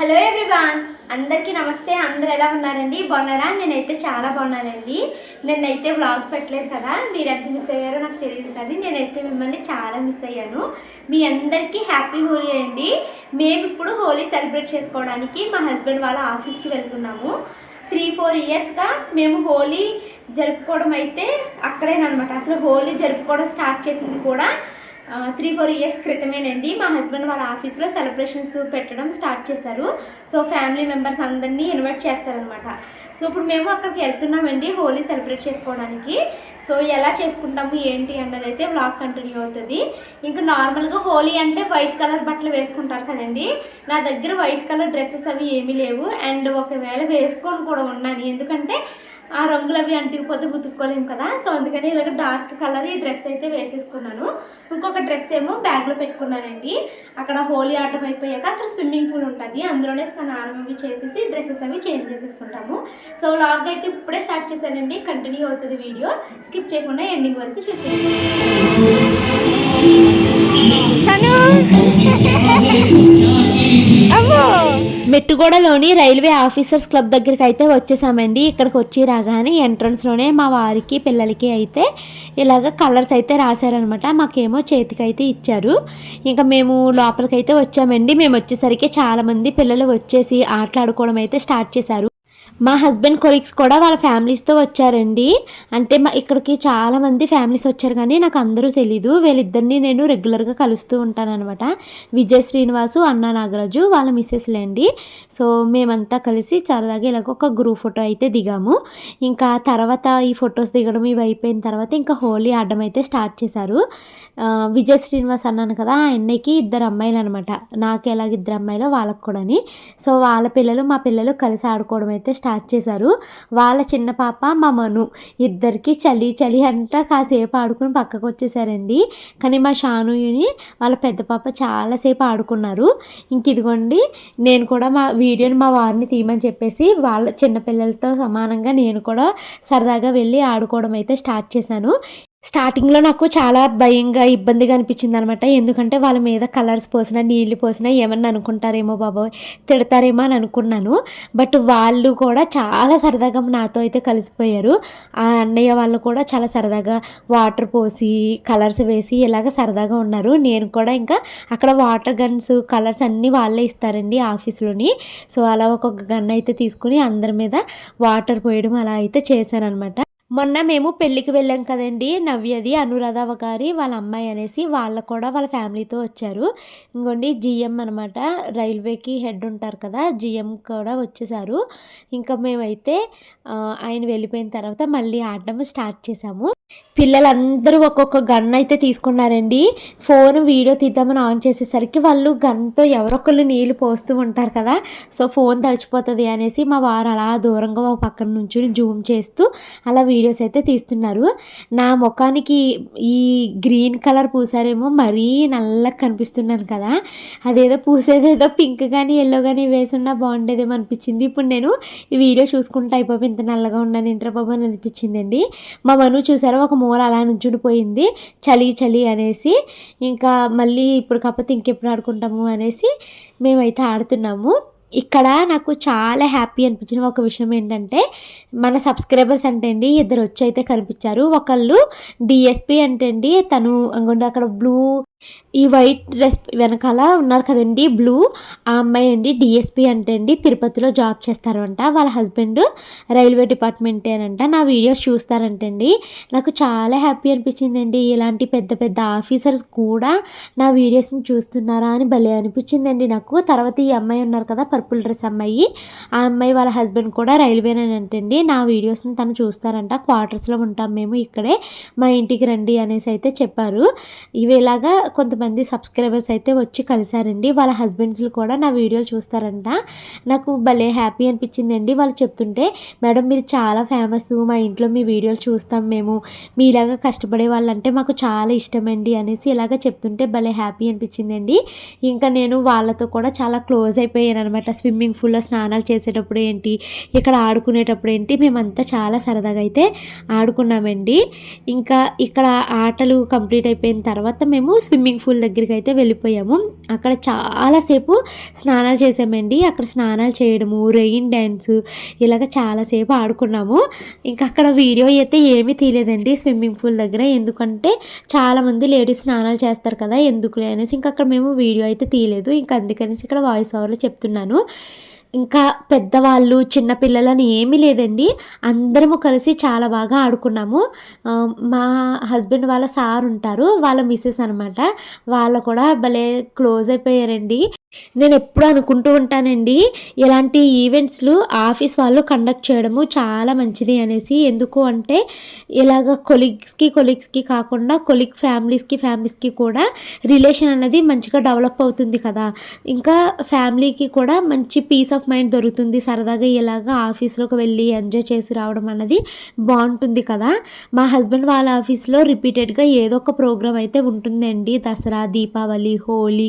Hello everyone అందరికీ నమస్తే. అందరు ఎలా ఉన్నారండి? బాగున్నారా? నేనైతే చాలా బాగున్నానండి. నేనైతే వ్లాగ్ పెట్టలేదు కదా? మీరు ఎంత మిస్ అయ్యారో నాకు తెలియదు కానీ నేనైతే మిమ్మల్ని చాలా మిస్ అయ్యాను. మీ అందరికీ హ్యాపీ హోలీ అండి. మేము ఇప్పుడు హోలీ సెలబ్రేట్ చేసుకోవడానికి మా హస్బెండ్ వాళ్ళ ఆఫీస్కి వెళ్తున్నాము. త్రీ ఫోర్ ఇయర్స్గా మేము హోలీ జరుపుకోవడం అయితే అక్కడేనమాట అసలు హోలీ జరుపుకోవడం స్టార్ట్ చేసింది కూడా త్రీ ఫోర్ ఇయర్స్ క్రితమేనండి మా హస్బెండ్ వాళ్ళ ఆఫీస్లో సెలబ్రేషన్స్ పెట్టడం స్టార్ట్ చేశారు. సో ఫ్యామిలీ మెంబర్స్ అందరినీ ఇన్వైట్ చేస్తారనమాట సో ఇప్పుడు మేము అక్కడికి వెళ్తున్నామండి హోలీ సెలబ్రేట్ చేసుకోవడానికి. సో ఎలా చేసుకుంటాము ఏంటి అన్నది అయితే బ్లాగ్ కంటిన్యూ అవుతుంది. ఇంకా నార్మల్గా హోలీ అంటే వైట్ కలర్ బట్టలు వేసుకుంటారు కదండి. నా దగ్గర వైట్ కలర్ డ్రెస్సెస్ అవి ఏమీ లేవు. అండ్ ఒకవేళ వేసుకొని కూడా ఉన్నాను. ఎందుకంటే ఆ రంగులు అవి అంటికిపోతే గుతుక్కోలేము కదా. సో అందుకని ఇలాగ డార్క్ కలర్ ఈ డ్రెస్ అయితే వేసేసుకున్నాను. ఇంకొక డ్రెస్ ఏమో బ్యాగ్లో పెట్టుకున్నానండి. అక్కడ హోలీ ఆటం అయిపోయాక అక్కడ స్విమ్మింగ్ పూల్ ఉంటుంది. అందులోనే స్నానం అవి చేసేసి డ్రెస్సెస్ అవి చేంజ్ చేసేసుకుంటాము. సో లాగ్ అయితే ఇప్పుడే స్టార్ట్ చేశానండి. కంటిన్యూ అవుతుంది వీడియో. స్కిప్ చేయకుండా ఎండింగ్ వరకు చూసేయండి. అమ్మో మెట్టుగూడలోని రైల్వే ఆఫీసర్స్ క్లబ్ దగ్గరికి అయితే వచ్చేసామండి. ఇక్కడికి వచ్చి రాగానే ఎంట్రన్స్లోనే మా వారికి పిల్లలకి అయితే ఇలాగ కలర్స్ అయితే రాశారనమాట మాకేమో చేతికి అయితే ఇచ్చారు. ఇంకా మేము లోపలికి అయితే వచ్చామండి. మేము వచ్చేసరికి చాలామంది పిల్లలు వచ్చేసి ఆటలాడుకోవడం అయితే స్టార్ట్ చేశారు. మా హస్బెండ్ కొలీగ్స్ కూడా వాళ్ళ ఫ్యామిలీస్తో వచ్చారండి. అంటే మా ఇక్కడికి చాలామంది ఫ్యామిలీస్ వచ్చారు కానీ నాకు అందరూ తెలీదు. వీళ్ళిద్దరిని నేను రెగ్యులర్గా కలుస్తూ ఉంటానన్నమాట. విజయ విజయ్ శ్రీనివాసు అన్న నాగరాజు వాళ్ళ మిస్సెస్లేండి సో మేమంతా కలిసి సరదాగా ఇలాగ ఒక గ్రూప్ ఫోటో అయితే దిగాము. ఇంకా తర్వాత ఈ ఫొటోస్ దిగడం ఇవి అయిపోయిన తర్వాత ఇంకా హోలీ ఆడడం అయితే స్టార్ట్ చేశారు. విజయ విజయ్ శ్రీనివాస్ అన్నాను కదా ఆయనకి ఇద్దరు అమ్మాయిలు అనమాట నాకు ఎలాగ ఇద్దరు అమ్మాయిలు వాళ్ళకు కూడాని. సో వాళ్ళ పిల్లలు మా పిల్లలు కలిసి ఆడుకోవడం అయితే స్టార్ట్ స్టార్ట్ చేశారు. వాళ్ళ చిన్న పాప మా మను ఇద్దరికి చలి చలి అంట కాసేపు ఆడుకుని పక్కకు వచ్చేసారండి. కానీ మా షానుని వాళ్ళ పెద్ద పాప చాలాసేపు ఆడుకున్నారు. ఇంక ఇదిగోండి నేను కూడా మా వీడియోని మా వారిని తీయమని చెప్పేసి వాళ్ళ చిన్నపిల్లలతో సమానంగా నేను కూడా సరదాగా వెళ్ళి ఆడుకోవడం అయితే స్టార్ట్ చేశాను. స్టార్టింగ్లో నాకు చాలా భయంగా ఇబ్బందిగా అనిపించింది అనమాట ఎందుకంటే వాళ్ళ మీద కలర్స్ పోసినా నీళ్ళు పోసినా ఏమన్నా అనుకుంటారేమో బాబోయ్ తిడతారేమో అని అనుకున్నాను. బట్ వాళ్ళు కూడా చాలా సరదాగా నాతో అయితే కలిసిపోయారు. ఆ అన్నయ్య వాళ్ళు కూడా చాలా సరదాగా వాటర్ పోసి కలర్స్ వేసి ఇలాగ సరదాగా ఉన్నారు. నేను కూడా ఇంకా అక్కడ వాటర్ గన్స్ కలర్స్ అన్నీ వాళ్ళే ఇస్తారండి ఆఫీస్లోని. సో అలా ఒక్కొక్క గన్ అయితే తీసుకుని అందరి మీద వాటర్ పోయడం అలా అయితే చేశాను అనమాట మొన్న మేము పెళ్ళికి వెళ్ళాం కదండి నవ్యది అనురాధ గారి వాళ్ళ అమ్మాయి అనేసి వాళ్ళు కూడా వాళ్ళ ఫ్యామిలీతో వచ్చారు. ఇంకోండి జిఎం అనమాట రైల్వేకి హెడ్ ఉంటారు కదా జిఎం కూడా వచ్చేసారు. ఇంకా మేమైతే ఆయన వెళ్ళిపోయిన తర్వాత మళ్ళీ ఆడడం స్టార్ట్ చేసాము పిల్లలందరూ ఒక్కొక్క గన్ అయితే తీసుకున్నారండి. ఫోన్ వీడియో తీద్దామని ఆన్ చేసేసరికి వాళ్ళు గన్తో ఎవరొకళ్ళు నీళ్ళు పోస్తూ ఉంటారు కదా సో ఫోన్ తడిచిపోతుంది అనేసి మా వారు అలా దూరంగా ఒక పక్కన నుంచి జూమ్ చేస్తూ అలా వీడియోస్ అయితే తీస్తున్నారు. నా ముఖానికి ఈ గ్రీన్ కలర్ పూసారేమో మరీ నల్లగా కనిపిస్తున్నాను కదా. అదేదో పూసేదేదో పింక్ కానీ ఎల్లో కానీ వేసున్నా బాగుండేదేమో అనిపించింది. ఇప్పుడు నేను ఈ వీడియో చూసుకుంటా అయిపోయి ఇంత నల్లగా ఉన్నాను ఇంటర్ బాబు అని అనిపించిందండి. మా మను చూసారో ఒక మూల అలా నుంచుడిపోయింది. చలి చలి అనేసి ఇంకా మళ్ళీ ఇప్పుడు కాకపోతే ఇంకెప్పుడు ఆడుకుంటాము అనేసి మేమైతే ఆడుతున్నాము. ఇక్కడ నాకు చాలా హ్యాపీ అనిపించిన ఒక విషయం ఏంటంటే మన సబ్స్క్రైబర్స్ అంటే అండి ఇద్దరు వచ్చి అయితే కనిపించారు. ఒకళ్ళు డిఎస్పి అంటే అండి తను అక్కడ బ్లూ ఈ వైట్ డ్రెస్ వెనకాల ఉన్నారు కదండి బ్లూ. ఆ అమ్మాయి అండి డిఎస్పి అంటే అండి తిరుపతిలో జాబ్ చేస్తారంట. వాళ్ళ హస్బెండ్ రైల్వే డిపార్ట్మెంటేనంట నా వీడియోస్ చూస్తారంటండి. నాకు చాలా హ్యాపీ అనిపించిందండి. ఇలాంటి పెద్ద పెద్ద ఆఫీసర్స్ కూడా నా వీడియోస్ని చూస్తున్నారా అని భలే అనిపించిందండి నాకు. తర్వాత ఈ అమ్మాయి ఉన్నారు కదా పర్పుల్ డ్రెస్ అమ్మాయి. ఆ అమ్మాయి వాళ్ళ హస్బెండ్ కూడా రైల్వేనేనంటండి నా వీడియోస్ని తను చూస్తారంట. క్వార్టర్స్లో ఉంటాం మేము ఇక్కడే. మా ఇంటికి రండి అనేసి అయితే చెప్పారు. ఇవి ఇలాగా కొంతమంది సబ్స్క్రైబర్స్ అయితే వచ్చి కలిశారండి. వాళ్ళ హస్బెండ్స్లు కూడా నా వీడియోలు చూస్తారంట. నాకు భలే హ్యాపీ అనిపించిందండి. వాళ్ళు చెప్తుంటే మేడం మీరు చాలా ఫేమస్ మా ఇంట్లో మీ వీడియోలు చూస్తాం మేము. మీలాగా కష్టపడే వాళ్ళంటే మాకు చాలా ఇష్టమండి అనేసి ఇలాగ చెప్తుంటే భలే హ్యాపీ అనిపించిందండి. ఇంకా నేను వాళ్ళతో కూడా చాలా క్లోజ్ అయిపోయాను అనమాట స్విమ్మింగ్ పూల్లో స్నానాలు చేసేటప్పుడు ఏంటి ఇక్కడ ఆడుకునేటప్పుడు ఏంటి మేమంతా చాలా సరదాగా అయితే ఆడుకున్నామండి. ఇంకా ఇక్కడ ఆటలు కంప్లీట్ అయిపోయిన తర్వాత మేము స్విమ్మింగ్ స్విమ్మింగ్ పూల్ దగ్గరికి అయితే వెళ్ళిపోయాము. అక్కడ చాలాసేపు స్నానాలు చేసామండి అక్కడ స్నానాలు చేయడము రెయిన్ డ్యాన్స్ ఇలాగ చాలాసేపు ఆడుకున్నాము. ఇంకా అక్కడ వీడియో అయితే ఏమీ తీయలేదండి స్విమ్మింగ్ పూల్ దగ్గర. ఎందుకంటే చాలామంది లేడీస్ స్నానాలు చేస్తారు కదా ఎందుకులే అనేసి ఇంకా అక్కడ మేము వీడియో అయితే తీయలేదు. ఇంకా అందుకనేసి ఇక్కడ వాయిస్ ఓవర్లో చెప్తున్నాను. ఇంకా పెద్దవాళ్ళు చిన్నపిల్లలని ఏమీ లేదండి. అందరము కలిసి చాలా బాగా ఆడుకున్నాము. మా హస్బెండ్ వాళ్ళ సార్ ఉంటారు వాళ్ళ మిస్సెస్ అనమాట వాళ్ళు కూడా భలే క్లోజ్ అయిపోయారండి. నేను ఎప్పుడు అనుకుంటూ ఉంటానండి ఇలాంటి ఈవెంట్స్లు ఆఫీస్ వాళ్ళు కండక్ట్ చేయడము చాలా మంచిది అనేసి. ఎందుకు అంటే ఇలాగ కొలీగ్స్కి కొలీగ్స్కి కాకుండా కొలీగ్ ఫ్యామిలీస్కి ఫ్యామిలీస్కి కూడా రిలేషన్ అనేది మంచిగా డెవలప్ అవుతుంది కదా. ఇంకా ఫ్యామిలీకి కూడా మంచి పీస్ ఆఫ్ మైండ్ దొరుకుతుంది. సరదాగా ఇలాగ ఆఫీస్లోకి వెళ్ళి ఎంజాయ్ చేసి రావడం అన్నది బాగుంటుంది కదా. మా హస్బెండ్ వాళ్ళ ఆఫీస్లో రిపీటెడ్గా ఏదో ఒక ప్రోగ్రామ్ అయితే ఉంటుందండి. దసరా దీపావళి హోలీ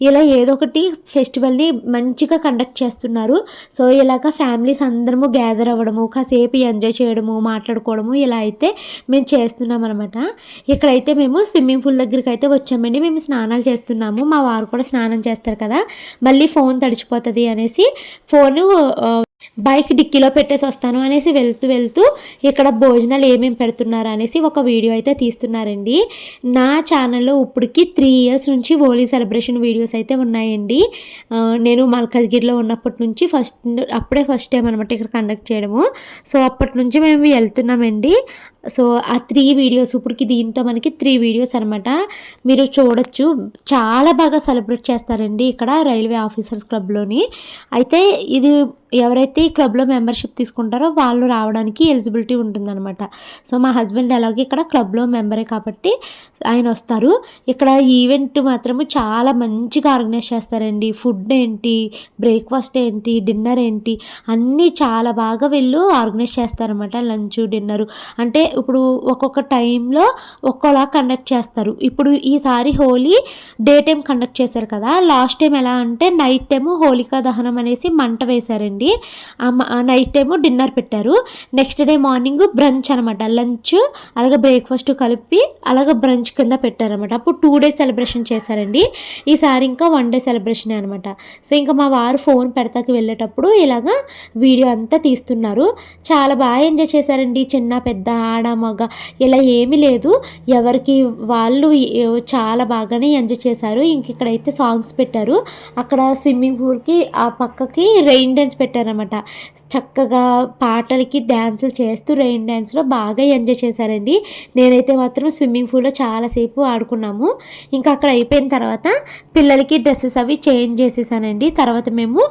ఇలా ఏదో ఒకటి ఫెస్టివల్ని మంచిగా కండక్ట్ చేస్తున్నారు. సో ఇలాగ ఫ్యామిలీస్ అందరము గ్యాదర్ అవ్వడము కాసేపు ఎంజాయ్ చేయడము మాట్లాడుకోవడము ఇలా అయితే మేము చేస్తున్నాం అనమాట ఇక్కడైతే మేము స్విమ్మింగ్ పూల్ దగ్గరికి అయితే వచ్చామండి. మేము స్నానాలు చేస్తున్నాము. మా వారు కూడా స్నానం చేస్తారు కదా. మళ్ళీ ఫోన్ తడిచిపోతుంది అనేసి ఫోను బైక్ డిక్కీలో పెట్టేసి వస్తాను అనేసి వెళ్తూ వెళ్తూ ఇక్కడ భోజనాలు ఏమేమి పెడుతున్నారు అనేసి ఒక వీడియో అయితే తీస్తున్నారండి. నా ఛానల్లో ఇప్పటికి త్రీ ఇయర్స్ నుంచి హోలీ సెలబ్రేషన్ వీడియోస్ అయితే ఉన్నాయండి. నేను మల్కజ్గిరిలో ఉన్నప్పటి నుంచి ఫస్ట్ అప్పుడే ఫస్ట్ టైం అనమాట ఇక్కడ కండక్ట్ చేయడము. సో అప్పటి నుంచి మేము వెళ్తున్నామండి. సో ఆ త్రీ వీడియోస్ ఇప్పటికి దీంతో మనకి త్రీ వీడియోస్ అనమాట మీరు చూడొచ్చు. చాలా బాగా సెలబ్రేట్ చేస్తారండి ఇక్కడ రైల్వే ఆఫీసర్స్ క్లబ్లోని. అయితే ఇది ఎవరైతే ఈ క్లబ్లో మెంబర్షిప్ తీసుకుంటారో వాళ్ళు రావడానికి ఎలిజిబిలిటీ ఉంటుందన్నమాట. సో మా హస్బెండ్ అలాగే ఇక్కడ క్లబ్లో మెంబరే కాబట్టి ఆయన వస్తారు. ఇక్కడ ఈవెంట్ మాత్రము చాలా మంచిగా ఆర్గనైజ్ చేస్తారండి. ఫుడ్ ఏంటి బ్రేక్ఫాస్ట్ ఏంటి డిన్నర్ ఏంటి అన్నీ చాలా బాగా వీళ్ళు ఆర్గనైజ్ చేస్తారన్నమాట లంచ్ డిన్నర్. అంటే ఇప్పుడు ఒక్కొక్క టైంలో ఒక్కోలా కండక్ట్ చేస్తారు. ఇప్పుడు ఈసారి హోలీ డే టైం కండక్ట్ చేశారు కదా లాస్ట్ టైం ఎలా అంటే నైట్ టైము హోలికా దహనం అనేసి మంట వేశారండి. నైట్ టైము డిన్నర్ పెట్టారు. నెక్స్ట్ డే మార్నింగ్ బ్రంచ్ అనమాట లంచ్ అలాగే బ్రేక్ఫాస్ట్ కలిపి అలాగే బ్రంచ్ కింద పెట్టారనమాట అప్పుడు టూ డేస్ సెలబ్రేషన్ చేశారండి. ఈసారి ఇంకా వన్ డే సెలబ్రేషన్ అనమాట సో ఇంకా మా వారు ఫోన్ పెడతాకి వెళ్ళేటప్పుడు ఇలాగా వీడియో అంతా తీస్తున్నారు. చాలా బాగా ఎంజాయ్ చేశారండి. చిన్న పెద్ద ఆడ మగ ఇలా ఏమీ లేదు. ఎవరికి వాళ్ళు చాలా బాగానే ఎంజాయ్ చేశారు. ఇంక ఇక్కడైతే సాంగ్స్ పెట్టారు. అక్కడ స్విమ్మింగ్ పూల్కి ఆ పక్కకి రెయిన్ డ్యాన్స్ పెట్టారనమాట చక్కగా పాటలకి డ్యాన్సులు చేస్తూ రెయిన్ డ్యాన్స్లో బాగా ఎంజాయ్ చేశారండి. నేనైతే మాత్రం స్విమ్మింగ్ పూల్లో చాలాసేపు ఆడుకున్నాము. ఇంకా అక్కడ అయిపోయిన తర్వాత పిల్లలకి డ్రెస్సెస్ అవి చేంజ్ చేసేసానండి. తర్వాత మేము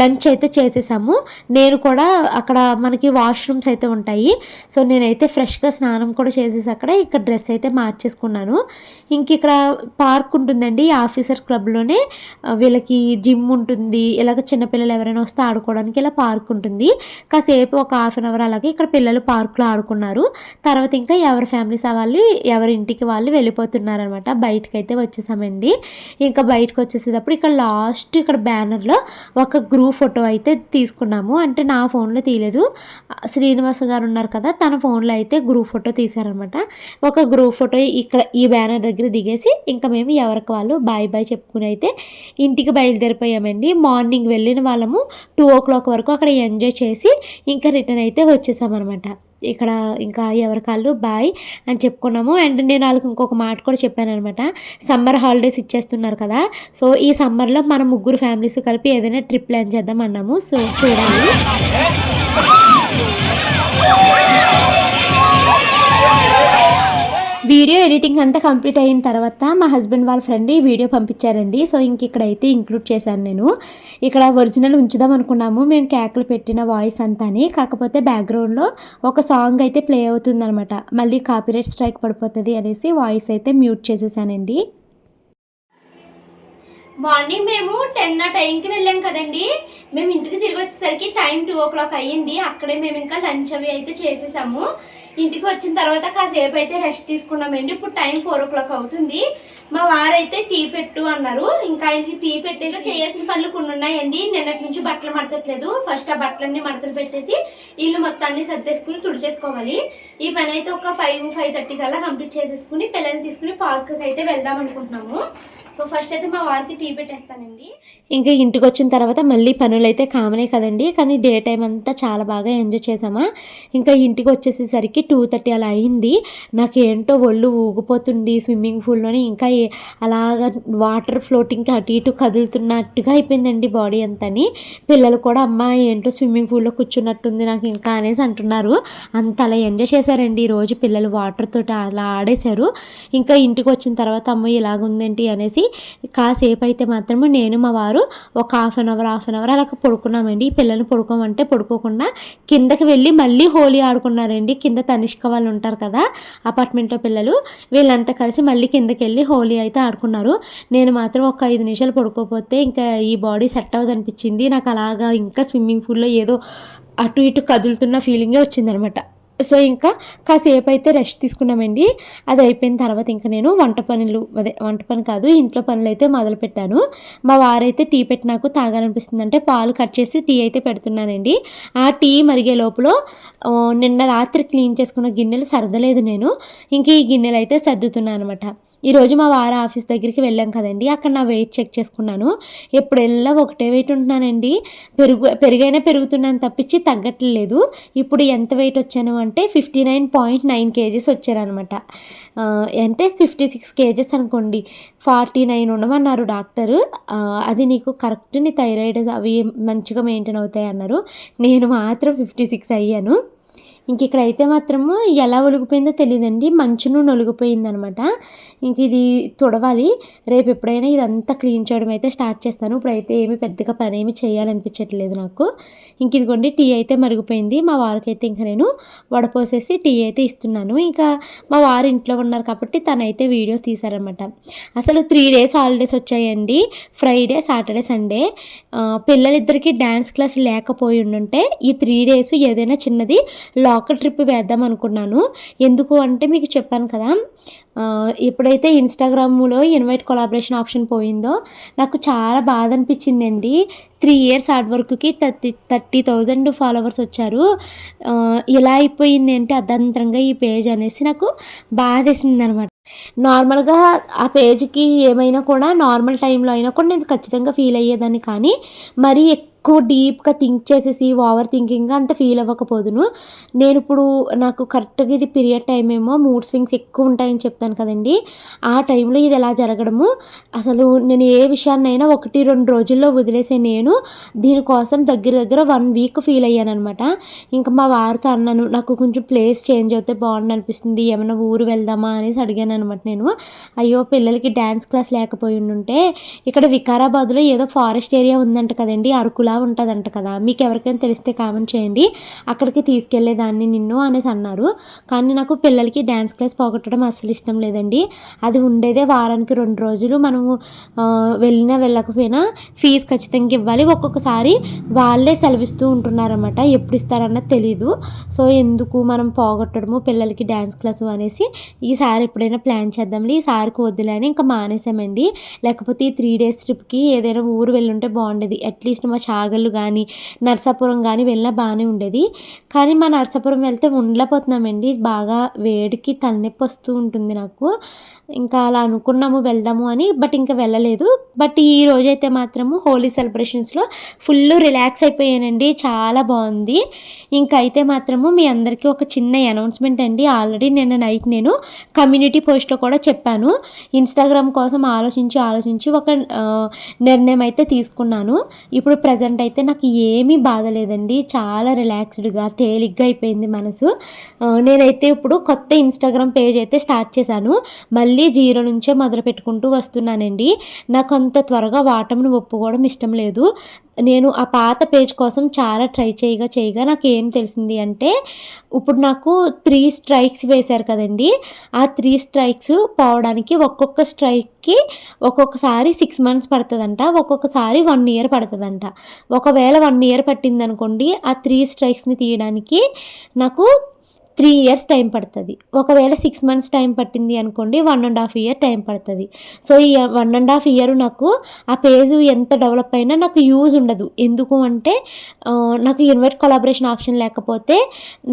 లంచ్ అయితే చేసేసాము. నేను కూడా అక్కడ మనకి వాష్రూమ్స్ అయితే ఉంటాయి. సో నేనైతే ఫ్రెష్గా స్నానం కూడా చేసేసి అక్కడ ఇక్కడ డ్రెస్ అయితే మార్చేసుకున్నాను. ఇంక ఇక్కడ పార్క్ ఉంటుందండి ఆఫీసర్ క్లబ్లోనే. వీళ్ళకి జిమ్ ఉంటుంది. ఇలాగ చిన్నపిల్లలు ఎవరైనా వస్తే ఆడుకోవడానికి ఇలా పార్క్ ఉంటుంది. కాసేపు ఒక హాఫ్ అన్ అవర్ అలాగే ఇక్కడ పిల్లలు పార్క్లో ఆడుకున్నారు. తర్వాత ఇంకా ఎవరి ఫ్యామిలీస్ వాళ్ళు ఎవరి ఇంటికి వాళ్ళు వెళ్ళిపోతున్నారు అనమాట బయటకు అయితే వచ్చేసామండి. ఇంకా బయటకు వచ్చేసేటప్పుడు ఇక్కడ లాస్ట్ ఇక్కడ బ్యానర్లో ఒక గ్రూప్ ఫోటో అయితే తీసుకున్నాము. అంటే నా ఫోన్లో తీయలేదు. శ్రీనివాస గారు ఉన్నారు కదా తన ఫోన్లో అయితే గ్రూప్ ఫోటో తీశారనమాట. ఒక గ్రూప్ ఫోటో ఇక్కడ ఈ బ్యానర్ దగ్గర దిగేసి ఇంకా మేము ఎవరికి వాళ్ళు బాయ్ బాయ్ చెప్పుకుని అయితే ఇంటికి బయలుదేరిపోయామండి. మార్నింగ్ వెళ్ళిన వాళ్ళము టూ ఓ క్లాక్ వరకు అక్కడ ఎంజాయ్ చేసి ఇంకా రిటర్న్ అయితే వచ్చేసామన్నమాట. ఇక్కడ ఇంకా ఎవరి కాళ్ళు బాయ్ అని చెప్పుకున్నాము. అండ్ నేను వాళ్ళకి ఇంకొక మాట కూడా చెప్పాను అనమాట సమ్మర్ హాలిడేస్ ఇచ్చేస్తున్నారు కదా. సో ఈ సమ్మర్లో మన ముగ్గురు ఫ్యామిలీస్ కలిపి ఏదైనా ట్రిప్ ప్లాన్ చేద్దాం అన్నాము. సో చూడాలి. వీడియో ఎడిటింగ్ అంతా కంప్లీట్ అయిన తర్వాత మా హస్బెండ్ వాళ్ళ ఫ్రెండ్ ఈ వీడియో పంపించారండి. సో ఇంక ఇక్కడైతే ఇంక్లూడ్ చేశాను నేను. ఇక్కడ ఒరిజినల్ ఉంచుదాం అనుకున్నాము. మేము కేకలు పెట్టిన వాయిస్ అంతాని కాకపోతే బ్యాక్గ్రౌండ్లో ఒక సాంగ్ అయితే ప్లే అవుతుందనమాట మళ్ళీ కాపీరైట్ స్ట్రైక్ పడిపోతుంది అనేసి వాయిస్ అయితే మ్యూట్ చేసేసానండి. మార్నింగ్ మేము టెన్ ఆ టైంకి వెళ్ళాం కదండి. మేము ఇంటికి తిరిగి వచ్చేసరికి టైం టూ ఓ క్లాక్ అయ్యింది. అక్కడే మేము ఇంకా లంచ్ అవి అయితే చేసేసాము. ఇంటికి వచ్చిన తర్వాత కాసేపు అయితే రెస్ట్ తీసుకున్నామండి ఇప్పుడు టైం ఫోర్ ఓ క్లాక్ అవుతుంది. మా వారైతే టీ పెట్టు అన్నారు. ఇంకా ఆయనకి టీ పెట్టేసి చేయాల్సిన పనులు కొన్ని ఉన్నాయండి. నిన్నటి నుంచి బట్టలు మడతట్లేదు. ఫస్ట్ ఆ బట్టలన్నీ మడతలు పెట్టేసి ఇల్లు మొత్తాన్ని సర్దేసుకుని తుడిచేసుకోవాలి. ఈ పని అయితే ఒక ఫైవ్ ఫైవ్ థర్టీ కల్లా కంప్లీట్ చేసేసుకుని పిల్లల్ని తీసుకుని పార్క్కి అయితే వెళ్దాం అనుకుంటున్నాము. సో ఫస్ట్ అయితే మా వారికి టీ పెట్టేస్తానండి. ఇంకా ఇంటికి వచ్చిన తర్వాత మళ్ళీ పనులు అయితే కామనే కదండి కానీ డే టైం అంతా చాలా బాగా ఎంజాయ్ చేసామా ఇంకా ఇంటికి వచ్చేసేసరికి టూ థర్టీ అలా అయింది. నాకు ఏంటో ఒళ్ళు ఊగిపోతుంది స్విమ్మింగ్ పూల్లోనే. ఇంకా అలాగ అలాగా వాటర్ ఫ్లోటింగ్కి అటు ఇటు కదులుతున్నట్టుగా అయిపోయిందండి బాడీ అంతని. పిల్లలు కూడా అమ్మ ఏంటో స్విమ్మింగ్ పూల్లో కూర్చున్నట్టుంది నాకు ఇంకా అనేసి అంటున్నారు. అంత అలా ఎంజాయ్ చేశారండి. ఈరోజు పిల్లలు వాటర్ తోటి అలా ఆడేశారు. ఇంకా ఇంటికి వచ్చిన తర్వాత అమ్మ ఇలాగుందేంటి అనేసి కాసేపు అయితే మాత్రము నేను మా వారు ఒక half an hour half an hour అలా పడుకున్నామండి. ఈ పిల్లల్ని పడుకోమంటే పడుకోకుండా కిందకి వెళ్ళి మళ్ళీ హోలీ ఆడుకున్నారండి. కింద తనిష్క వాళ్ళు ఉంటారు కదా అపార్ట్మెంట్లో పిల్లలు వీళ్ళంతా కలిసి మళ్ళీ కిందకి వెళ్ళి హోలీ అయితే ఆడుకున్నారు. నేను మాత్రం ఒక ఐదు నిమిషాలు పడుకోకపోతే ఇంకా ఈ బాడీ సెట్ అవ్వదు అనిపించింది నాకు అలాగా ఇంకా స్విమ్మింగ్ పూల్లో ఏదో అటు ఇటు కదులుతున్న ఫీలింగే వచ్చిందనమాట. సో ఇంకా కాసేపు అయితే రెస్ట్ తీసుకున్నామండి. అది అయిపోయిన తర్వాత ఇంకా నేను వంట పనులు అదే వంట పని కాదు ఇంట్లో పనులు అయితే మొదలు పెట్టాను మా వారైతే టీ పెట్టి నాకు తాగాలనిపిస్తుంది అంటే పాలు కట్ చేసి టీ అయితే పెడుతున్నానండి. ఆ టీ మరిగే లోపల నిన్న రాత్రి క్లీన్ చేసుకున్న గిన్నెలు సర్దలేదు నేను. ఇంక ఈ గిన్నెలు అయితే సర్దుతున్నాను అనమాట. ఈరోజు మా వార ఆఫీస్ దగ్గరికి వెళ్ళాం కదండి. అక్కడ నా వెయిట్ చెక్ చేసుకున్నాను. ఎప్పుడు వెళ్ళా ఒకటే వెయిట్ ఉంటున్నానండి. పెరుగు పెరుగైనా పెరుగుతున్నాను తప్పించి తగ్గట్లేదు. ఇప్పుడు ఎంత వెయిట్ వచ్చాను అంటే fifty nine point nine kgs వచ్చారనమాట అంటే ఫిఫ్టీ సిక్స్ కేజెస్ అనుకోండి. ఫార్టీ నైన్ ఉండమన్నారు డాక్టరు. అది నీకు కరెక్ట్ నీ థైరాయిడ్ అవి మంచిగా మెయింటైన్ అవుతాయి అన్నారు నేను మాత్రం ఫిఫ్టీ సిక్స్ అయ్యాను. ఇంక ఇక్కడ అయితే మాత్రము ఎలా ఒలిగిపోయిందో తెలియదండి మంచు నూనె ఒలిగిపోయింది అనమాట ఇంక ఇది తుడవాలి. రేపు ఎప్పుడైనా ఇదంతా క్లీన్ చేయడం అయితే స్టార్ట్ చేస్తాను. ఇప్పుడైతే ఏమి పెద్దగా పని ఏమి చేయాలనిపించట్లేదు నాకు. ఇంక ఇదిగోండి టీ అయితే మరిగిపోయింది. మా వారికి అయితే ఇంకా నేను వడపోసేసి టీ అయితే ఇస్తున్నాను. ఇంకా మా వారు ఇంట్లో ఉన్నారు కాబట్టి తనైతే వీడియోస్ తీశారనమాట. అసలు త్రీ డేస్ హాలిడేస్ వచ్చాయండి. Friday Saturday Sunday. పిల్లలిద్దరికీ dance class లేకపోయి ఉండుంటే ఈ త్రీ డేస్ ఏదైనా చిన్నది లాకర్ ట్రిప్ వేద్దాం అనుకున్నాను. ఎందుకు అంటే మీకు చెప్పాను కదా ఎప్పుడైతే ఇన్స్టాగ్రామ్లో ఇన్వైట్ కొలాబరేషన్ ఆప్షన్ పోయిందో నాకు చాలా బాధ అనిపించిందండి. త్రీ ఇయర్స్ హార్డ్ వర్క్కి థర్టీ థర్టీ థౌజండ్ ఫాలోవర్స్ వచ్చారు. ఇలా అయిపోయింది అంటే అర్ధంతరంగా ఈ పేజ్ అనేసి నాకు బాధ వేసింది అనమాట నార్మల్గా ఆ పేజ్కి ఏమైనా కూడా నార్మల్ టైంలో అయినా కూడా నేను ఖచ్చితంగా ఫీల్ అయ్యేదాన్ని కానీ మరీ ఎక్కువ డీప్గా థింక్ చేసేసి ఓవర్ థింకింగ్గా అంత ఫీల్ అవ్వకపోదును. నేను ఇప్పుడు నాకు కరెక్ట్గా ఇది పీరియడ్ టైం ఏమో మూడ్ స్వింగ్స్ ఎక్కువ ఉంటాయని చెప్తాను కదండి. ఆ టైంలో ఇది ఎలా జరగడము? అసలు నేను ఏ విషయాన్నైనా ఒకటి రెండు రోజుల్లో వదిలేసే నేను దీనికోసం దగ్గర దగ్గర వన్ వీక్ ఫీల్ అయ్యాను అనమాట ఇంకా మా వారితో అన్నాను నాకు కొంచెం ప్లేస్ చేంజ్ అవుతే బాగుండు అనిపిస్తుంది ఏమైనా ఊరు వెళ్దామా? అనేసి అడిగాను అనమాట నేను. అయ్యో పిల్లలకి డ్యాన్స్ క్లాస్ లేకపోయి ఉంటే ఇక్కడ వికారాబాద్లో ఏదో ఫారెస్ట్ ఏరియా ఉందంట కదండి అరకులా ఉంటుందంట కదా. మీకు ఎవరికైనా తెలిస్తే కామెంట్ చేయండి. అక్కడికి తీసుకెళ్ళేదాన్ని నిన్ను అనేసి అన్నారు. కానీ నాకు పిల్లలకి డ్యాన్స్ క్లాస్ పోగొట్టడం అస్సలు ఇష్టం లేదండి. అది ఉండేదే వారానికి రెండు రోజులు మనము వెళ్ళినా వెళ్ళకపోయినా ఫీజు ఖచ్చితంగా ఇవ్వాలి. ఒక్కొక్కసారి వాళ్ళే సెలవిస్తూ ఉంటున్నారన్నమాట. ఎప్పుడు ఇస్తారన్నది తెలీదు. సో ఎందుకు మనం పోగొట్టడము పిల్లలకి డ్యాన్స్ క్లాసు అనేసి ఈసారి ఎప్పుడైనా ప్లాన్ చేద్దాంలే ఈసారికి వద్దులే అని ఇంకా మానేసామండి. లేకపోతే ఈ త్రీ డేస్ ట్రిప్కి ఏదైనా ఊరు వెళ్ళుంటే బాగుండేది. అట్లీస్ట్ మా చాగళ్ళు కానీ నర్సాపురం కానీ వెళ్ళినా బాగానే ఉండేది. కానీ మా నర్సాపురం వెళ్తే ఉండలేకపోతున్నామండి. బాగా వేడికి తలనొప్పి వస్తూ ఉంటుంది నాకు. ఇంకా అలా అనుకున్నాము వెళ్దాము అని బట్ ఇంకా వెళ్ళలేదు. బట్ ఈ రోజైతే మాత్రము హోలీ సెలబ్రేషన్స్లో ఫుల్ రిలాక్స్ అయిపోయానండి. చాలా బాగుంది. ఇంకైతే అయితే మాత్రము మీ అందరికీ ఒక చిన్న అనౌన్స్మెంట్ అండి. ఆల్రెడీ నిన్న నైట్ నేను కమ్యూనిటీ పోస్ట్లో కూడా చెప్పాను. ఇన్స్టాగ్రామ్ కోసం ఆలోచించి ఆలోచించి ఒక నిర్ణయం అయితే తీసుకున్నాను. ఇప్పుడు ప్రజెంట్ అయితే నాకు ఏమీ బాధ లేదండి. చాలా రిలాక్స్డ్గా తేలిగ్గా అయిపోయింది మనసు. నేనైతే ఇప్పుడు కొత్త ఇన్స్టాగ్రామ్ పేజ్ అయితే స్టార్ట్ చేశాను. మళ్ళీ జీరో నుంచే మొదలు పెట్టుకుంటూ వస్తున్నానండి. నాకు అంత త్వరగా వాటంను ఒప్పుకోవడం ఇష్టం లేదు. నేను ఆ పాత పేజ్ కోసం చాలా ట్రై చేయగా చేయగా నాకు ఏం తెలిసింది అంటే ఇప్పుడు నాకు త్రీ స్ట్రైక్స్ వేశారు కదండి. ఆ త్రీ స్ట్రైక్స్ పోవడానికి ఒక్కొక్క స్ట్రైక్కి ఒక్కొక్కసారి సిక్స్ మంత్స్ పడుతుందంట ఒక్కొక్కసారి వన్ ఇయర్ పడుతుందంట. ఒకవేళ వన్ ఇయర్ పట్టింది అనుకోండి ఆ త్రీ స్ట్రైక్స్ని తీయడానికి నాకు త్రీ ఇయర్స్ టైం పడుతుంది. ఒకవేళ సిక్స్ మంత్స్ టైం పట్టింది అనుకోండి one and half year time పడుతుంది. సో ఈ వన్ అండ్ హాఫ్ ఇయర్ నాకు ఆ పేజ్ ఎంత డెవలప్ అయినా నాకు యూజ్ ఉండదు. ఎందుకు అంటే నాకు ఇన్వైట్ కొలాబరేషన్ ఆప్షన్ లేకపోతే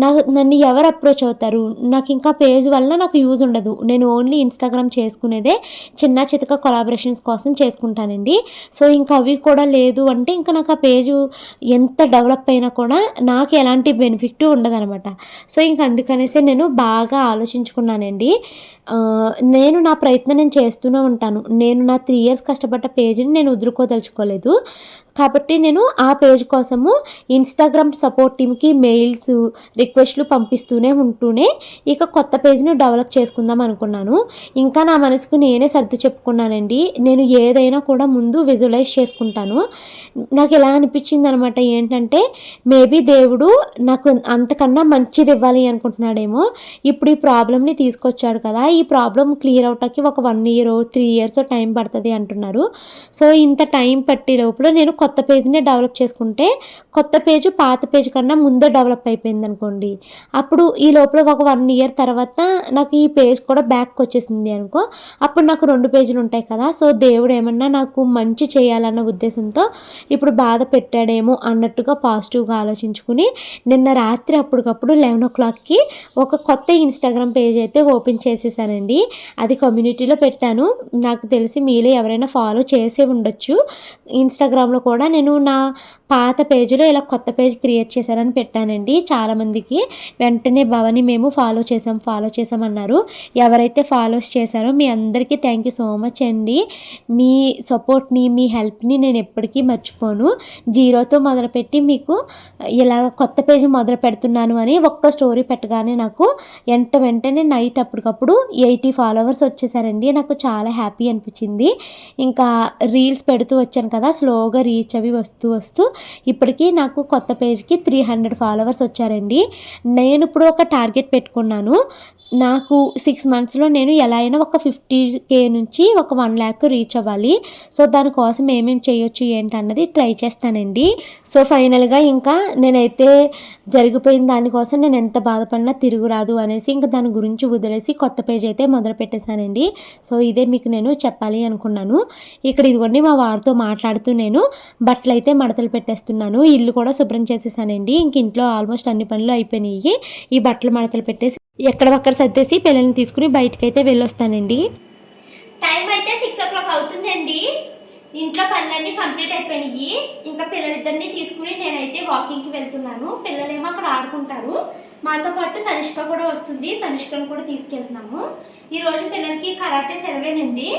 నాకు నన్ను ఎవరు అప్రోచ్ అవుతారు? నాకు ఇంకా పేజ్ వలన నాకు యూజ్ ఉండదు. నేను ఓన్లీ ఇన్స్టాగ్రామ్ చేసుకునేదే చిన్న చితక కొలాబరేషన్స్ కోసం చేసుకుంటానండి. సో ఇంకా అవి కూడా లేదు అంటే ఇంకా నాకు ఆ పేజ్ ఎంత డెవలప్ అయినా కూడా నాకు ఎలాంటి బెనిఫిట్ ఉండదనమాట సో ఇంక అందుకనేసి నేను బాగా ఆలోచించుకున్నానండి. నేను నా ప్రయత్నం నేను చేస్తూనే ఉంటాను. నేను నా త్రీ ఇయర్స్ కష్టపడ్డ పేజీని నేను వదులుకోదలుచుకోలేదు. కాబట్టి నేను ఆ పేజ్ కోసము ఇన్స్టాగ్రామ్ సపోర్ట్ టీమ్కి మెయిల్స్ రిక్వెస్ట్లు పంపిస్తూనే ఉంటూనే ఇక కొత్త పేజ్ని డెవలప్ చేసుకుందాం అనుకున్నాను. ఇంకా నా మనసుకు నేనే సర్దు చెప్పుకున్నానండి. నేను ఏదైనా కూడా ముందు విజువలైజ్ చేసుకుంటాను. నాకు ఎలా అనిపించింది అనమాట ఏంటంటే మేబీ దేవుడు నాకు అంతకన్నా మంచిది ఇవ్వాలి అనుకుంటున్నాడేమో. ఇప్పుడు ఈ ప్రాబ్లమ్ని తీసుకొచ్చాడు కదా ఈ ప్రాబ్లం క్లియర్ అవటానికి ఒక one year three years time పడుతుంది అంటున్నారు. సో ఇంత టైం పట్టే లోపల నేను కొత్త పేజ్నే డెవలప్ చేసుకుంటే కొత్త పేజ్ పాత పేజ్ కన్నా ముందే డెవలప్ అయిపోయింది అనుకోండి అప్పుడు ఈ లోపల ఒక వన్ ఇయర్ తర్వాత నాకు ఈ పేజ్ కూడా బ్యాక్ వచ్చేసింది అనుకో అప్పుడు నాకు రెండు పేజీలు ఉంటాయి కదా సో దేవుడు ఏమన్నా నాకు మంచి చేయాలన్న ఉద్దేశంతో ఇప్పుడు బాధ పెట్టాడేమో అన్నట్టుగా పాజిటివ్గా ఆలోచించుకుని నిన్న రాత్రి అప్పటికప్పుడు లెవెన్ ఓ క్లాక్కి ఒక కొత్త ఇన్స్టాగ్రామ్ పేజ్ అయితే ఓపెన్ చేసేసానండి. అది కమ్యూనిటీలో పెట్టాను. నాకు తెలిసి మీలో ఎవరైనా ఫాలో చేసే ఉండొచ్చు. ఇన్స్టాగ్రామ్లో కూడా కూడా నేను నా పాత పేజీలో ఇలా కొత్త పేజ్ క్రియేట్ చేశానని పెట్టానండి చాలామందికి. వెంటనే భవని మేము ఫాలో చేసాం ఫాలో చేసామన్నారు ఎవరైతే ఫాలోస్ చేశారో మీ అందరికీ థ్యాంక్ యూ సో మచ్ అండి. మీ సపోర్ట్ని మీ హెల్ప్ని నేను ఎప్పటికీ మర్చిపోను. జీరోతో మొదలుపెట్టి మీకు ఇలా కొత్త పేజీ మొదలు పెడుతున్నాను అని ఒక్క స్టోరీ పెట్టగానే నాకు వెంట వెంటనే నైట్ అప్పటికప్పుడు ఎయిటీ ఫాలోవర్స్ వచ్చేసారండి. నాకు చాలా హ్యాపీ అనిపించింది. ఇంకా రీల్స్ పెడుతూ వచ్చాను కదా స్లోగా రీచ్ అవి వస్తూ వస్తూ ఇప్పటికీ నాకు కొత్త పేజ్కి త్రీ హండ్రెడ్ ఫాలోవర్స్ వచ్చారండి. నేను ఇప్పుడు ఒక టార్గెట్ పెట్టుకున్నాను. నాకు సిక్స్ మంత్స్లో నేను ఎలా అయినా ఒక ఫిఫ్టీ కే నుంచి ఒక వన్ ల్యాక్ రీచ్ అవ్వాలి. సో దానికోసం ఏమేమి చేయొచ్చు ఏంటన్నది ట్రై చేస్తానండి. సో ఫైనల్గా ఇంకా నేనైతే జరిగిపోయిన దానికోసం నేను ఎంత బాధపడినా తిరుగురాదు అనేసి ఇంకా దాని గురించి వదిలేసి కొత్త పేజ్ అయితే మొదలు పెట్టేశానండి. సో ఇదే మీకు నేను చెప్పాలి అనుకున్నాను. ఇక్కడ ఇదిగోండి మా వారితో మాట్లాడుతూ నేను బట్టలు అయితే మడతలు పెట్టేస్తున్నాను. ఇల్లు కూడా శుభ్రం చేసేసానండి. ఇంక ఇంట్లో ఆల్మోస్ట్ అన్ని పనులు అయిపోయినాయి. ఈ బట్టలు మడతలు పెట్టేసి ఎక్కడొక్కడ సర్దేసి పిల్లల్ని తీసుకుని బయటకైతే వెళ్ళొస్తానండి. టైం అయితే సిక్స్ ఓ క్లాక్ అవుతుందండి. ఇంట్లో పనులన్నీ కంప్లీట్ అయిపోయినాయి. ఇంకా పిల్లలిద్దరిని తీసుకుని నేనైతే వాకింగ్కి వెళ్తున్నాను. పిల్లలేమో అక్కడ ఆడుకుంటారు. మాతో పాటు తనిష్క కూడా వస్తుంది. తనిష్కను కూడా తీసుకెళ్తున్నాము. ఈరోజు పిల్లలకి కరాటే సెలవేనండి.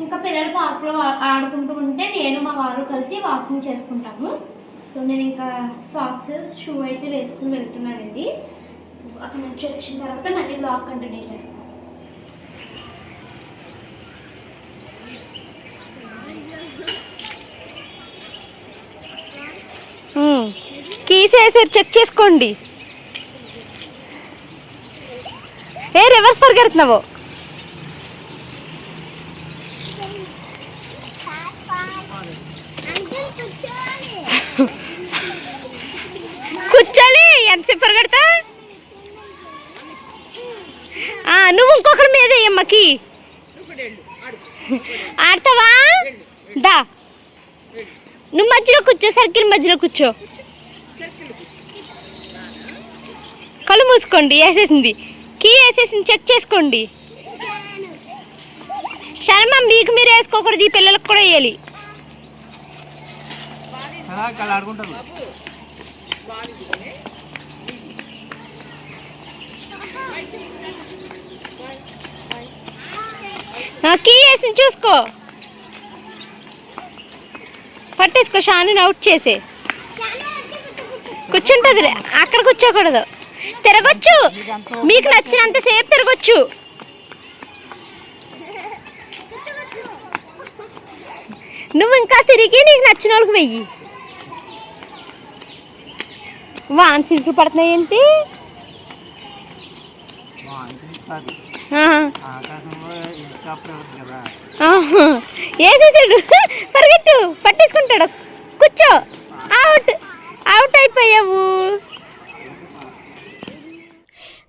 ఇంకా పిల్లలు పార్కులో ఆడుకుంటూ ఉంటే నేను మా వారు కలిసి వాకింగ్ చేసుకుంటాము. సో నేను ఇంకా సాక్స్ షూ అయితే వేసుకుని వెళ్తున్నానండి. సో అక్కడ నుంచి వచ్చిన తర్వాత మళ్ళీ బ్లాగ్ కంటిన్యూ చేస్తాను కీస్ వేసారు చెక్ చేసుకోండి. ఏ రివర్స్ పరిగెడుతున్నావు? కూర్చోలి ఎంతసేపు పరిగెడతా ఆ, నువ్వు ఇంకొకరి మీద అమ్మకి? ఆడతావా? దా. నువ్వు మధ్యలో కూర్చో సర్కిల్ మధ్యలో కూర్చో. కళ్ళు మూసుకోండి వేసేసింది. కీ వేసేసింది చెక్ చేసుకోండి. శర్మ మీకు మీరు వేసుకోకూడదు ఈ పిల్లలకు కూడా వేయాలి. ఆడుకుంటారు. కీ వేసింది చూసుకో. పట్టేసుకో షాను అవుట్ చేసే. కూర్చుంటుంది అక్కడ కూర్చోకూడదు. తిరగొచ్చు. మీకు నచ్చినంత సేపు తిరగొచ్చు. నువ్వు ఇంకా తిరిగి నీకు నచ్చిన వాళ్ళకి వెయ్యి. వాన్ సిల్కులు పడుతున్నాయి ఏంటి. ఆకాశంలో వేసేసాడు పరిగెట్టు పట్టేసుకుంటాడు. కూర్చో. అవుట్ అవుట్ అయిపోయావు.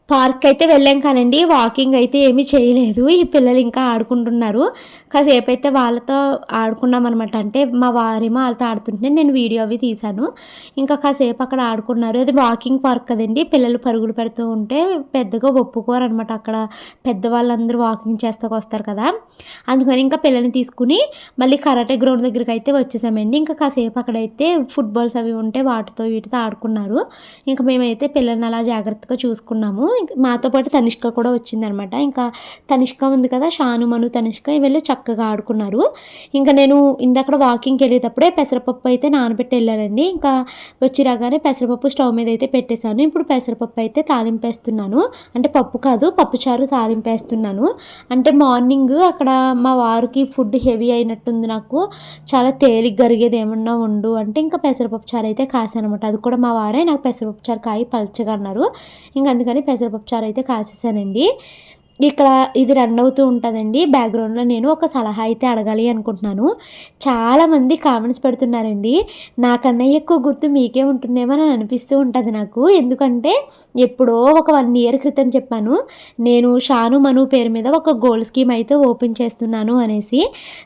పార్క్ అయితే వెళ్ళాం కానండి. వాకింగ్ అయితే ఏమీ చేయలేదు. ఈ పిల్లలు ఇంకా ఆడుకుంటున్నారు. కాసేపు అయితే వాళ్ళతో ఆడుకున్నాం అనమాట అంటే మా వారేమో వాళ్ళతో ఆడుతుంటే నేను వీడియో అవి తీశాను. ఇంకా కాసేపు అక్కడ ఆడుకున్నారు. అది వాకింగ్ పార్క్ కదండి. పిల్లలు పరుగులు పెడుతూ ఉంటే పెద్దగా ఒప్పుకోరు అనమాట అక్కడ పెద్దవాళ్ళందరూ వాకింగ్ చేస్తాకు వస్తారు కదా. అందుకని ఇంకా పిల్లల్ని తీసుకుని మళ్ళీ కరాటే గ్రౌండ్ దగ్గరికి అయితే వచ్చేసామండి. ఇంకా కాసేపు అక్కడైతే ఫుట్బాల్స్ అవి ఉంటే వాటితో వీటితో ఆడుకున్నారు. ఇంకా మేమైతే పిల్లల్ని అలా జాగ్రత్తగా చూసుకున్నాము. ఇంకా మాతో పాటు తనిష్క కూడా వచ్చిందనమాట. ఇంకా తనిష్క ఉంది కదా షాను మను తనిష్క వీళ్ళు చక్కగా ఆడుకున్నారు. ఇంకా నేను ఇందక్కడ వాకింగ్కి వెళ్ళేటప్పుడే పెసరపప్పు అయితే నానబెట్టి వెళ్ళానండి. ఇంకా వచ్చి రాగానే పెసరపప్పు స్టవ్ మీద అయితే పెట్టేశాను. ఇప్పుడు పెసరపప్పు అయితే తాలింపేస్తున్నాను. అంటే పప్పు కాదు పప్పుచారు తాలింపేస్తున్నాను. అంటే మార్నింగ్ అక్కడ మా వారికి ఫుడ్ హెవీ అయినట్టుంది నాకు. చాలా తేలిక జరిగేది ఏమన్నా ఉండు అంటే ఇంకా పెసరపప్పు చారు అయితే కాసానమాట అది కూడా మా వారే నాకు పెసరపప్పు చారు కాయి పల్చగా అన్నారు. ఇంకా అందుకని పెసరపప్పు చారు అయితే కాసేసానండి. ఇక్కడ ఇది రన్ అవుతూ ఉంటుందండి. బ్యాక్గ్రౌండ్లో నేను ఒక సలహా అయితే అడగాలి అనుకుంటున్నాను. చాలామంది కామెంట్స్ పెడుతున్నారండి. నాకన్నా ఎక్కువ గుర్తు మీకే ఉంటుందేమో అని అనిపిస్తూ ఉంటుంది నాకు. ఎందుకంటే ఎప్పుడో ఒక వన్ ఇయర్ క్రితం చెప్పాను. నేను షాను మను పేరు మీద ఒక గోల్డ్ స్కీమ్ అయితే ఓపెన్ చేస్తున్నాను అనేసి.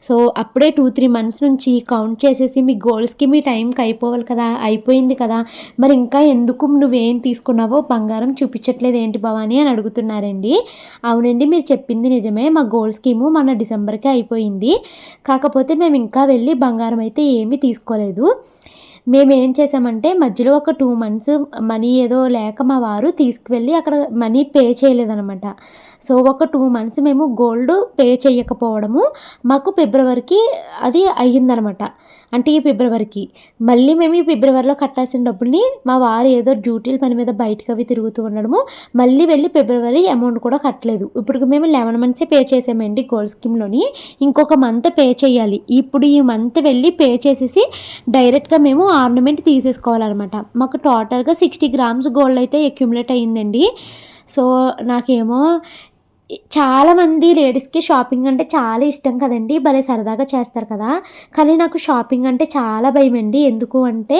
సో అప్పుడే టూ త్రీ మంత్స్ నుంచి కౌంట్ చేసేసి మీ గోల్డ్ స్కీమ్ ఈ టైంకి అయిపోవాలి కదా అయిపోయింది కదా. మరి ఇంకా ఎందుకు నువ్వేం తీసుకున్నావో బంగారం చూపించట్లేదు ఏంటి భవాని అని అడుగుతున్నారండి. అవునండి మీరు చెప్పింది నిజమే. మా గోల్డ్ స్కీము మన డిసెంబర్కే అయిపోయింది. కాకపోతే మేము ఇంకా వెళ్ళి బంగారం అయితే ఏమీ తీసుకోలేదు. మేము ఏం చేసామంటే మధ్యలో ఒక టూ మంత్స్ మనీ ఏదో లేక మా వారు తీసుకువెళ్ళి అక్కడ మనీ పే చేయలేదనమాట సో ఒక టూ మంత్స్ మేము గోల్డ్ పే చేయకపోవడము. మాకు ఫిబ్రవరికి అది అయ్యిందనమాట. అంటే ఈ ఫిబ్రవరికి. మళ్ళీ మేము ఈ ఫిబ్రవరిలో కట్టాల్సిన డబ్బుల్ని మా వారు ఏదో డ్యూటీల పని మీద బయటకు అవి తిరుగుతూ ఉండడము. మళ్ళీ వెళ్ళి ఫిబ్రవరి అమౌంట్ కూడా కట్టలేదు. ఇప్పుడు మేము లెవెన్ మంత్సే పే చేసామండి గోల్డ్ స్కీమ్లోని. ఇంకొక మంత్ పే చేయాలి. ఇప్పుడు ఈ మంత్ వెళ్ళి పే చేసేసి డైరెక్ట్గా మేము ఆర్నమెంట్ తీసేసుకోవాలన్నమాట మాకు టోటల్గా సిక్స్టీ గ్రామ్స్ గోల్డ్ అయితే అక్యుములేట్ అయ్యిందండి. సో నాకేమో చాలామంది లేడీస్కి షాపింగ్ అంటే చాలా ఇష్టం కదండి. భలే సరదాగా చేస్తారు కదా. కానీ నాకు షాపింగ్ అంటే చాలా భయం అండి. ఎందుకు అంటే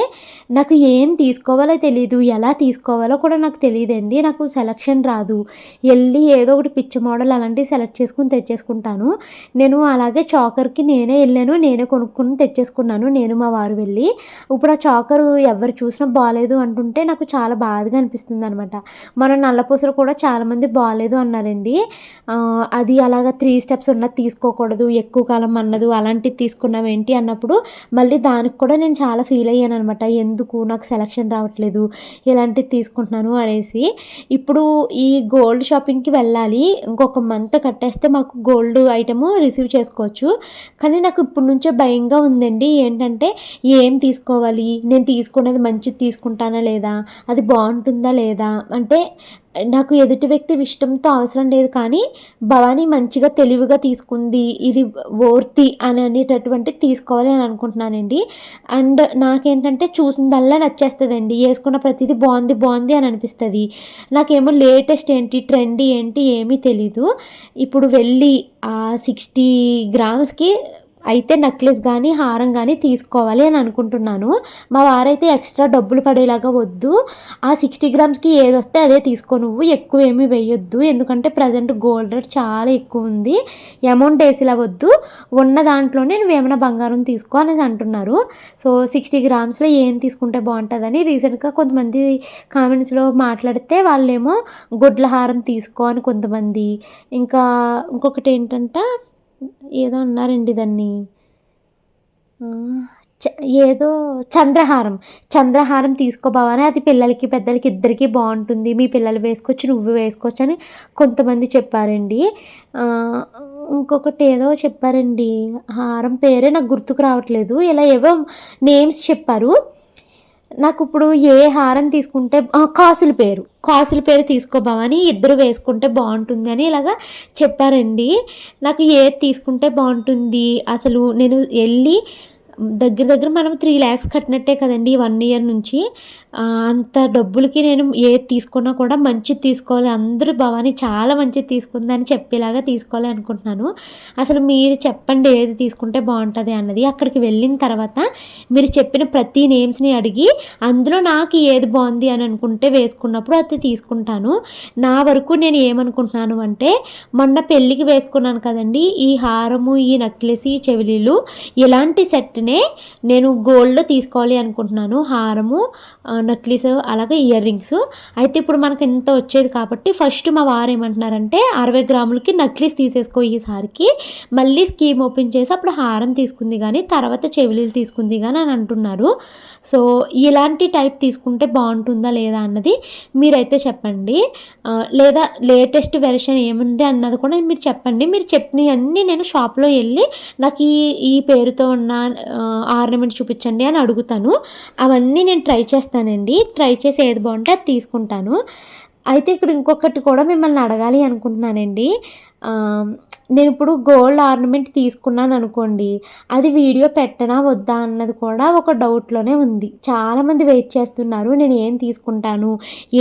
నాకు ఏం తీసుకోవాలో తెలియదు ఎలా తీసుకోవాలో కూడా నాకు తెలియదండి. నాకు సెలక్షన్ రాదు. వెళ్ళి ఏదో ఒకటి పిచ్చి మోడల్ అలాంటివి సెలెక్ట్ చేసుకుని తెచ్చేసుకుంటాను. నేను అలాగే చాకర్కి నేనే వెళ్ళాను నేనే కొనుక్కుని తెచ్చేసుకున్నాను. నేను మా వారు వెళ్ళి. ఇప్పుడు ఆ చాకరు ఎవరు చూసినా బాగాలేదు అంటుంటే నాకు చాలా బాధగా అనిపిస్తుంది అనమాట మన నల్లపూసలు కూడా చాలామంది బాగాలేదు అన్నారండి. అది అలాగ త్రీ స్టెప్స్ ఉన్నది తీసుకోకూడదు ఎక్కువ కాలం అన్నదు అలాంటివి తీసుకున్నాం ఏంటి అన్నప్పుడు మళ్ళీ దానికి కూడా నేను చాలా ఫీల్ అయ్యాను అనమాట ఎందుకు నాకు సెలక్షన్ రావట్లేదు ఇలాంటివి తీసుకుంటున్నాను అనేసి. ఇప్పుడు ఈ గోల్డ్ షాపింగ్కి వెళ్ళాలి ఇంకొక మంత్ కట్టేస్తే మాకు గోల్డ్ ఐటమ్ రిసీవ్ చేసుకోవచ్చు. కానీ నాకు ఇప్పటి నుంచే భయంగా ఉందండి. ఏంటంటే ఏం తీసుకోవాలి నేను తీసుకునేది మంచిది తీసుకుంటానా లేదా అది బాగుంటుందా లేదా? అంటే నాకు ఎదుటి వ్యక్తి ఇష్టంతో అవసరం లేదు కానీ భవానీ మంచిగా తెలివిగా తీసుకుంది ఇది ఓర్తి అని అనేటటువంటి తీసుకోవాలి అని అనుకుంటున్నానండి. అండ్ నాకేంటంటే చూసిందల్లా నచ్చేస్తుందండి. వేసుకున్న ప్రతిదీ బాగుంది బాగుంది అని అనిపిస్తుంది. నాకేమో లేటెస్ట్ ఏంటి ట్రెండ్ ఏంటి ఏమీ తెలీదు. ఇప్పుడు వెళ్ళి ఆ సిక్స్టీ గ్రామ్స్కి అయితే నెక్లెస్ కానీ హారం కానీ తీసుకోవాలి అని అనుకుంటున్నాను. మా వారైతే ఎక్స్ట్రా డబ్బులు పడేలాగా వద్దు. ఆ సిక్స్టీ గ్రామ్స్కి ఏది వస్తే అదే తీసుకో నువ్వు. ఎక్కువ ఏమీ వేయొద్దు ఎందుకంటే ప్రజెంట్ గోల్డ్ రేట్ చాలా ఎక్కువ ఉంది. అమౌంట్ వేసేలా వద్దు. ఉన్న దాంట్లోనే నువ్వు ఏమైనా బంగారం తీసుకో అనేసి అంటున్నారు. సో సిక్స్టీ గ్రామ్స్లో ఏం తీసుకుంటే బాగుంటుందని రీసెంట్గా కొంతమంది కామెంట్స్లో మాట్లాడితే వాళ్ళేమో గుడ్ల హారం తీసుకో అని కొంతమంది. ఇంకా ఇంకొకటి ఏంటంటే ఏదో అన్నారండి దాన్ని. చ- ఏదో చంద్రహారం. చంద్రహారం తీసుకోబావని అది పిల్లలకి పెద్దలకి ఇద్దరికి బాగుంటుంది. మీ పిల్లలు వేసుకోవచ్చు నువ్వు వేసుకోవచ్చు అని కొంతమంది చెప్పారండి. ఇంకొకటి ఏదో చెప్పారండి. హారం పేరే నాకు గుర్తుకు రావట్లేదు. ఇలా ఏవో నేమ్స్ చెప్పారు. నాకు ఇప్పుడు ఏ హారం తీసుకుంటే కాసుల పేరు. కాసుల పేరు తీసుకోబామని ఇద్దరు వేసుకుంటే బాగుంటుంది అని ఇలాగా చెప్పారండి. నాకు ఏది తీసుకుంటే బాగుంటుంది? అసలు నేను వెళ్ళి దగ్గర దగ్గర మనం త్రీ ల్యాక్స్ కట్టినట్టే కదండి వన్ ఇయర్ నుంచి. అంత డబ్బులకి నేను ఏది తీసుకున్నా కూడా మంచిది తీసుకోవాలి. అందరూ భవానీ చాలా మంచిది తీసుకుందని చెప్పేలాగా తీసుకోవాలి అనుకుంటున్నాను. అసలు మీరు చెప్పండి ఏది తీసుకుంటే బాగుంటుంది అన్నది. అక్కడికి వెళ్ళిన తర్వాత మీరు చెప్పిన ప్రతి నేమ్స్ని అడిగి అందులో నాకు ఏది బాగుంది అని అనుకుంటే వేసుకున్నప్పుడు అది తీసుకుంటాను. నా వరకు నేను ఏమనుకుంటున్నాను అంటే మొన్న పెళ్ళికి వేసుకున్నాను కదండి. ఈ హారము ఈ నెక్లెస్ ఈ చెవిలీలు ఇలాంటి వెంటనే నేను గోల్డ్లో తీసుకోవాలి అనుకుంటున్నాను. హారము నెక్లెస్ అలాగే ఇయర్ రింగ్స్ అయితే ఇప్పుడు మనకు ఇంత వచ్చేది కాబట్టి ఫస్ట్ మా వారు ఏమంటున్నారంటే అరవై గ్రాములకి నక్లీస్ తీసేసుకో ఈసారికి మళ్ళీ స్కీమ్ ఓపెన్ చేసి అప్పుడు హారం తీసుకుంది కానీ తర్వాత చెవిలీలు తీసుకుంది కానీ అని అంటున్నారు. సో ఇలాంటి టైప్ తీసుకుంటే బాగుంటుందా లేదా అన్నది మీరైతే చెప్పండి. లేదా లేటెస్ట్ వెర్షన్ ఏముంది అన్నది కూడా మీరు చెప్పండి. మీరు చెప్పినవన్నీ నేను షాప్లో వెళ్ళి నాకు ఈ ఈ పేరుతో ఉన్న ఆర్నమెంట్ చూపించండి అని అడుగుతాను. అవన్నీ నేను ట్రై చేస్తానండి. ట్రై చేసి ఏది బాగుంటే అది తీసుకుంటాను. అయితే ఇక్కడ ఇంకొకటి కూడా మిమ్మల్ని అడగాలి అనుకుంటున్నానండి. నేను ఇప్పుడు గోల్డ్ ఆర్నమెంట్ తీసుకున్నాను అనుకోండి అది వీడియో పెట్టనా వద్దా అన్నది కూడా ఒక డౌట్లోనే ఉంది. చాలామంది వెయిట్ చేస్తున్నారు నేను ఏం తీసుకుంటాను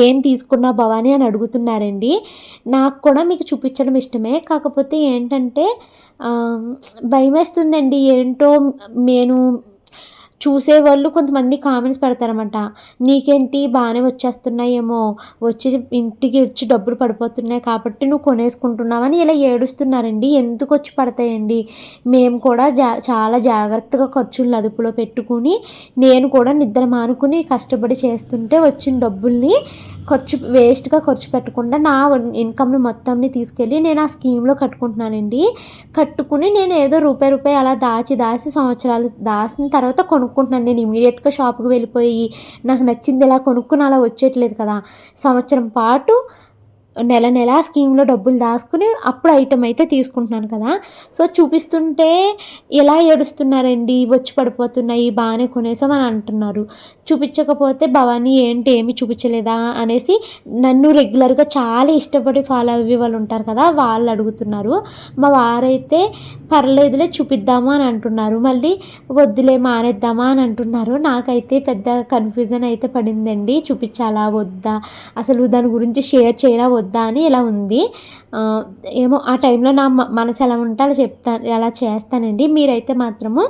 ఏం తీసుకున్నా భవానీ అని అడుగుతున్నారండి. నాకు కూడా మీకు చూపించడం ఇష్టమే కాకపోతే ఏంటంటే భయమేస్తుందండి ఏంటో నేను చూసేవాళ్ళు కొంతమంది కామెంట్స్ పెడతారన్నమాట. నీకేంటి? బాగానే వచ్చేస్తున్నాయేమో. వచ్చి ఇంటికి వచ్చి డబ్బులు పడిపోతున్నాయి కాబట్టి నువ్వు కొనేసుకుంటున్నావని ఇలా ఏడుస్తున్నారండి. ఎందుకు వచ్చి పడతాయండి? మేము కూడా జా చాలా జాగ్రత్తగా ఖర్చులను అదుపులో పెట్టుకుని నేను కూడా నిద్ర మానుకుని కష్టపడి చేస్తుంటే వచ్చిన డబ్బుల్ని ఖర్చు వేస్ట్గా ఖర్చు పెట్టకుండా నా ఇన్కమ్ని మొత్తంని తీసుకెళ్ళి నేను ఆ స్కీమ్లో కట్టుకుంటున్నానండి. కట్టుకుని నేను ఏదో రూపాయి రూపాయి అలా దాచి దాచి సంవత్సరాలు దాచిన తర్వాత కొనుక్కుంటున్నాను. నేను ఇమీడియట్గా షాప్కి వెళ్ళిపోయి నాకు నచ్చింది ఇలా కొనుక్కుని అలా వచ్చేయట్లేదు కదా. సంవత్సరం పాటు నెల నెల స్కీమ్లో డబ్బులు దాచుకుని అప్పుడు ఐటమ్ అయితే తీసుకుంటున్నాను కదా. సో చూపిస్తుంటే ఎలా ఏడుస్తున్నారండి? వచ్చి పడిపోతున్నాయి బాగానే కొనేసామని అంటున్నారు. చూపించకపోతే భవానీ ఏంటి ఏమి చూపించలేదా అనేసి నన్ను రెగ్యులర్గా చాలా ఇష్టపడి ఫాలో అయ్యే వాళ్ళు ఉంటారు కదా వాళ్ళు అడుగుతున్నారు. మా వారైతే పర్లేదులే చూపిద్దాము అని అంటున్నారు. మళ్ళీ వద్దులే మానేద్దామా అని అంటున్నారు. నాకైతే పెద్ద కన్ఫ్యూజన్ అయితే పడిందండి. చూపించాలా వద్దా? అసలు దాని గురించి షేర్ చేయరా వద్దా అని ఇలా ఉంది. ఏమో ఆ టైంలో నా మనసు ఎలా ఉంటే అలా చెప్తా అలా చేస్తానండి. మీరైతే మాత్రము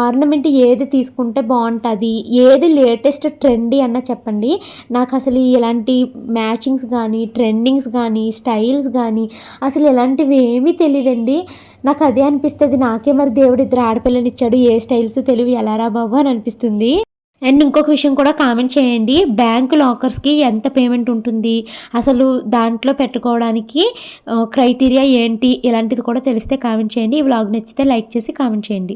ఆర్నమెంట్ ఏది తీసుకుంటే బాగుంటుంది ఏది లేటెస్ట్ ట్రెండీ అన్న చెప్పండి. నాకు అసలు ఇలాంటి మ్యాచింగ్స్ కానీ ట్రెండింగ్స్ కానీ స్టైల్స్ కానీ అసలు ఇలాంటివి ఏమీ తెలియదండి నాకు అదే అనిపిస్తుంది. నాకే మరి దేవుడు ఇద్దరు ఆడపిల్లని ఇచ్చాడు. ఏ స్టైల్స్ తెలివి? ఎలారా బాబు అని అనిపిస్తుంది. అండ్ ఇంకొక విషయం కూడా కామెంట్ చేయండి. బ్యాంక్ లాకర్స్కి ఎంత పేమెంట్ ఉంటుంది? అసలు దాంట్లో పెట్టుకోవడానికి క్రైటీరియా ఏంటి? ఇలాంటిది కూడా తెలిస్తే కామెంట్ చేయండి. ఈ వ్లాగ్ నచ్చితే లైక్ చేసి కామెంట్ చేయండి.